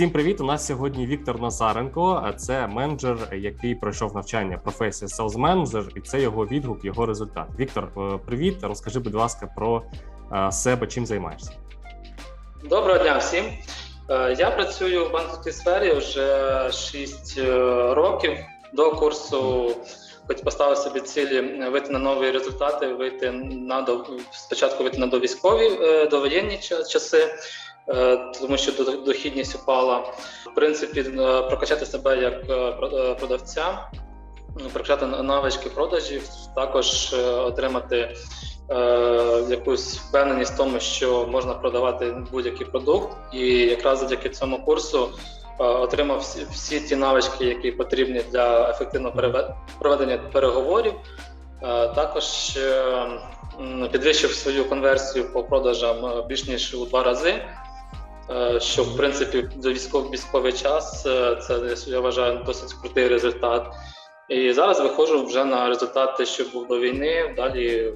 Всім привіт! У нас сьогодні Віктор Назаренко. Це менеджер, який пройшов навчання професії Sales Manager, і це його відгук, його результат. Віктор, е, привіт! Розкажи, будь ласка, про е, себе, чим займаєшся. Доброго дня всім. Е, Я працюю в банківській сфері вже 6 років. До курсу хоч поставив собі цілі вийти на нові результати, вийти на до спочатку вийти на довійськові довоєнні ча- часи, тому що дохідність упала. В принципі, е, прокачати себе як е, про- е, продавця, ну, прокачати навички продажів, також е, отримати е, якусь впевненість в тому, що можна продавати будь-який продукт, і якраз завдяки цьому курсу е, отримав всі, всі ті навички, які потрібні для ефективного проведення переговорів. Е, Також е, підвищив свою конверсію по продажам е, більш ніж у два рази. Е, Що в принципі за військовий військовий час е, це я вважаю досить крутий результат. І зараз виходжу вже на результати, що був до війни. Далі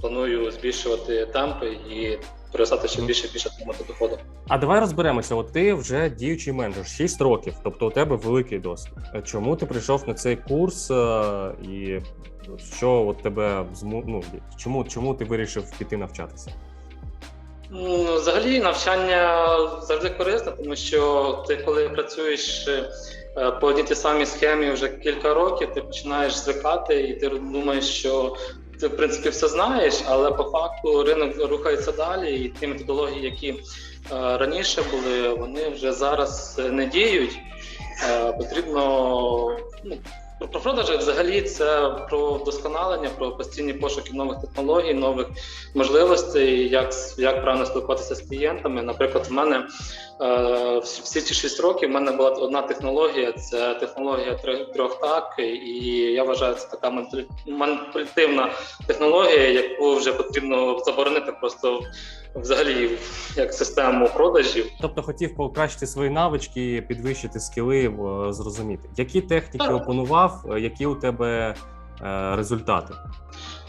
планую збільшувати темпи і перестати ще більше більше отримати доходу. А давай розберемося. От ти вже діючий менеджер 6 років, тобто у тебе великий досвід. Е, Чому ти прийшов на цей курс і що от тебе ну, чому, чому ти вирішив піти навчатися? Ну, Взагалі навчання завжди корисне, тому що ти, коли працюєш е, по одній тій самій схемі вже кілька років, ти починаєш звикати, і ти думаєш, що ти в принципі все знаєш, але по факту ринок рухається далі, і ті методології, які е, раніше були, вони вже зараз не діють. Е, Потрібно ну, про- про продажі взагалі це про вдосконалення, про постійні пошуки нових технологій, нових можливостей, як, як правильно спілкуватися з клієнтами. Наприклад, в мене е, всі ці 6 років в мене була одна технологія це технологія трьох так, і я вважаю, це така маніпулятивна технологія, яку вже потрібно заборонити просто взагалі як систему продажів. Тобто хотів покращити свої навички, підвищити скіли, зрозуміти, які техніки Так. опанував, е, які у тебе е, результати.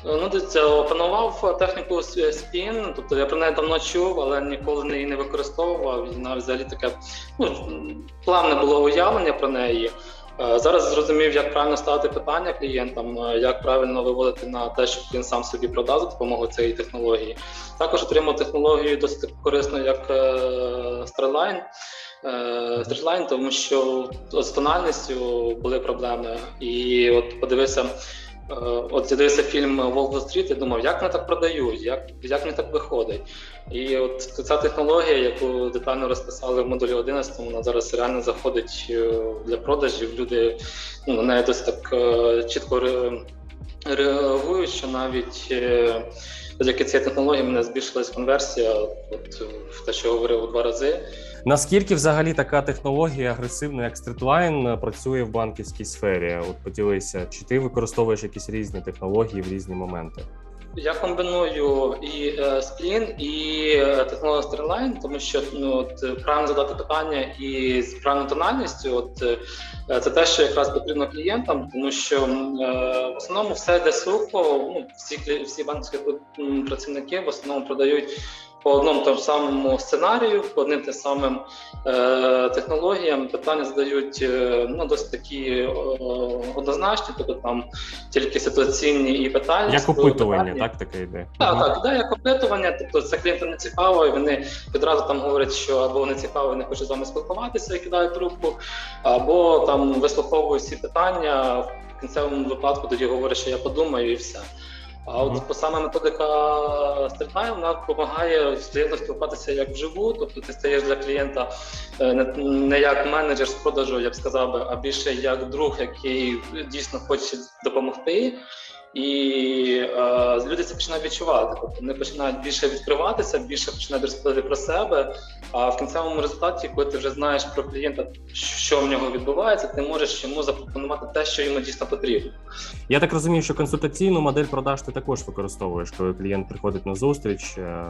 Ну, дивіться, опанував техніку спін, тобто я про неї давно чув, але ніколи її не використовував. І навіть взагалі таке ну, плавне було уявлення про неї. Е, Зараз зрозумів, як правильно ставити питання клієнтам, е, як правильно виводити на те, щоб він сам собі продав за допомогою цієї технології. Також отримав технологію досить корисно як Стрелайн. Е, Starline, тому що з тональністю були проблеми. І от подивився. От я дивився фільм Волк Стріт і думав, як вони так продають, як, як вони так виходить. І от ця технологія, яку детально розписали в модулі 11, вона зараз реально заходить е, для продажів. Люди ну, на неї досить так е, чітко реагують, що навіть е, завдяки цій технології мене збільшилась конверсія, от в те, що говорив у два рази. Наскільки взагалі така технологія агресивна, як Streetline, працює в банківській сфері? От поділися, чи ти використовуєш якісь різні технології в різні моменти? Я комбіную і е, сплін, і е, технологію Starline, тому що ну, от, е, правильно задати питання і з правильною тональністю, от е, це те, що якраз потрібно клієнтам, тому що е, в основному все йде сухо. Ну, всі всі банківські працівники в основному продають по одному тому самому сценарію, по одним тим самим е, технологіям. Питання задають е, ну, досить такі е, однозначні, тобто там тільки ситуаційні і питання. Як опитування, питання. так таке йде? Так, так, да, як опитування, тобто це клієнтам не цікаво, і вони відразу там говорять, що або не цікаво, не хочуть з вами спілкуватися і кидають трубку, або там вислуховують всі питання, в кінцевому випадку тоді говорять, що я подумаю, і все. А от mm-hmm. саме методика стрітнай вона допомагає з клієнтом спілкуватися як вживу, тобто ти стаєш для клієнта е, не, не як менеджер з продажу, я б сказав би, а більше як друг, який дійсно хоче допомогти. І е, люди це починають відчувати. Тобто вони починають більше відкриватися, більше починають розповідати про себе. А в кінцевому результаті, коли ти вже знаєш про клієнта, що в нього відбувається, ти можеш йому запропонувати те, що йому дійсно потрібно. Я так розумію, що консультаційну модель продаж ти також використовуєш, коли клієнт приходить на зустріч. е,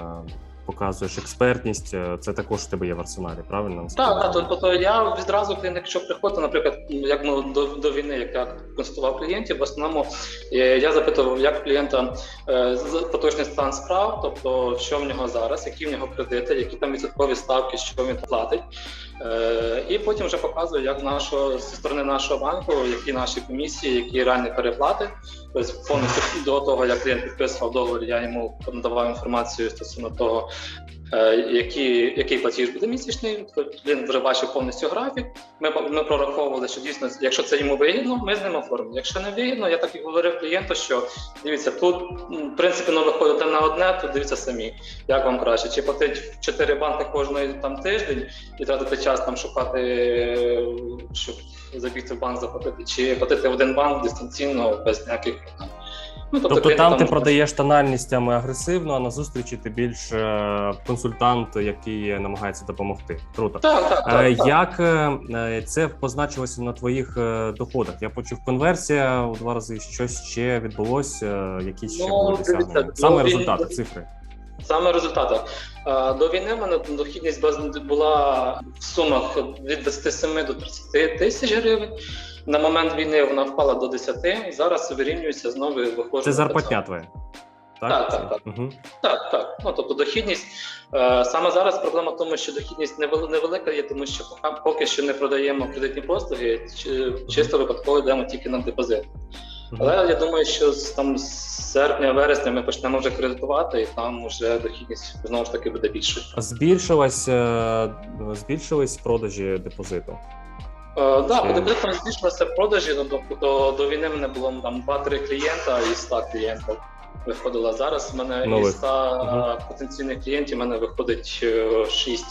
показуєш експертність, е, це також в тебе є в арсеналі, правильно? Так, так, тобто то я відразу клієнт, якщо приходить, наприклад, як ми до, до війни, як я консультував клієнтів, в основному е, я запитував, як клієнта е, поточний стан справ, тобто що в нього зараз, які в нього кредити, які там відсоткові ставки, що він платить. І потім вже показую, як нашого зі сторони нашого банку, які наші комісії, які реальні переплати. Тобто повністю до того, як клієнт підписував договір, я йому надавав інформацію стосовно того, е, який, який платіж буде місячний. Він вже бачив повністю графік. Ми, ми прораховували, що дійсно, якщо це йому вигідно, ми з ним оформимо. Якщо не вигідно, я так і говорив клієнту, що дивіться, тут в принципі ну, виходить одне на одне, то дивіться самі, як вам краще. Чи платить в чотири банки кожної там тиждень і тратити час там шукати, щоб забігти в банк заплатити, чи платити один банк дистанційно без ніяких проблем. Ну, Тобто клієнт там ти продаєш тональностями агресивно, а на зустрічі ти більш е, консультант, який намагається допомогти. Круто. Так, так, так, Е, так. Як е, е, це позначилося на твоїх е, доходах? Я почув конверсія у два рази. Щось ще відбулося, е, якісь ще Ну, були досягнення. Саме ну, результати, цифри. Саме результати. Е, До війни в мене дохідність була в сумах від 27 до 30 тисяч гривень. На момент війни вона впала до 10, зараз вирівнюється знову виходить. Це зарплатня твоя. Так, так, так. Угу. Так, так. Ну тобто дохідність е, саме зараз проблема в тому, що дохідність невел- невелика є, тому що поки, що не продаємо кредитні послуги, чи- чисто випадково йдемо тільки на депозит. Але я думаю, що з там з серпня, вересня ми почнемо вже кредитувати, і там вже дохідність знову ж таки буде більшою. Збільшилась, е, збільшились продажі депозиту. Е, да, Чи- по депозитам продажі. Ну, тобто до, до війни в мене було там 2-3 клієнта і 100 клієнтів. Виходило зараз. в мене Нових. із 100 Мгм. потенційних клієнтів в мене виходить 6.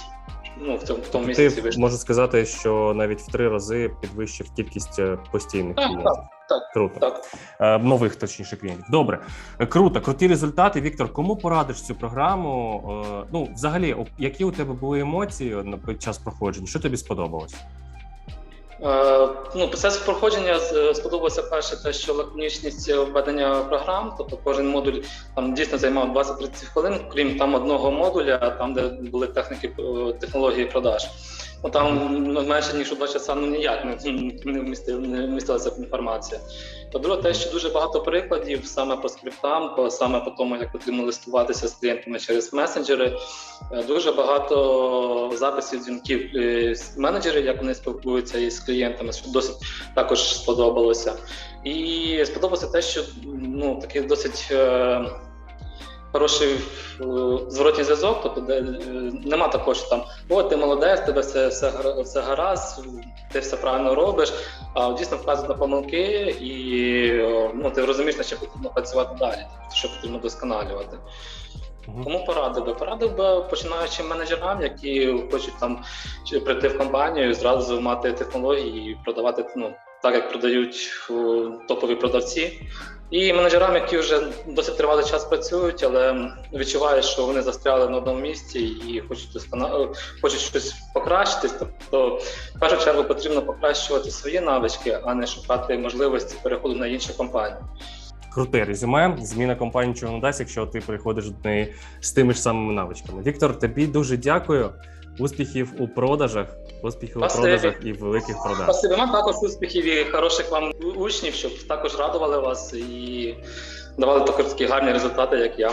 Ну, в цьому, в тому місяці вийшло. можу сказати, що навіть в три рази підвищив кількість е, постійних Так, клієнтів. так, Круто. Так. Е, нових точніше клієнтів. Добре, Е, круто, круті результати. Віктор, кому порадиш цю програму? Е, Ну, взагалі, які у тебе були емоції під час проходження? Що тобі сподобалось? Е, ну, процес проходження сподобався перше, те, що лаконічність введення програм, тобто кожен модуль там дійсно займав 20-30 хвилин, крім там одного модуля, там де були техніки е, технології продаж. Ну там ну, менше ніж у два часа ну ніяк не, не, вмістив, не вмістилася інформація. По-друге, те, що дуже багато прикладів саме по скриптам, саме по тому, як потрібно листуватися з клієнтами через месенджери. Е, Дуже багато записів дзвінків е, з менеджерів, як вони спілкуються із клієнтами, що досить також сподобалося. І сподобалося те, що ну такий досить. Хороший е, зворотній зв'язок, тобто де е, нема такого, що там о, ти молодець, тебе все, все, все гаразд, ти все правильно робиш. А дійсно вказують на помилки, і ну, ти розумієш, на чим потрібно працювати далі, що потрібно досконалювати. Кому порадив би? Порадив би починаючим менеджерам, які хочуть там прийти в компанію, зразу мати технології і продавати ну, так, як продають топові продавці. І менеджерам, які вже досить тривалий час працюють, але відчувають, що вони застряли на одному місці і хочуть досконал... хочуть щось покращитись. Тобто, в першу чергу потрібно покращувати свої навички, а не шукати можливості переходу на іншу компанію. Круте резюме. Зміна компанії нічого не дасть, якщо ти приходиш до неї з тими ж самими навичками. Віктор, тобі дуже дякую. Успіхів у продажах, успіхів у продажах і великих продаж. Спасибо вам також успіхів і хороших вам учнів, щоб також радували вас і давали також такі гарні результати, як я.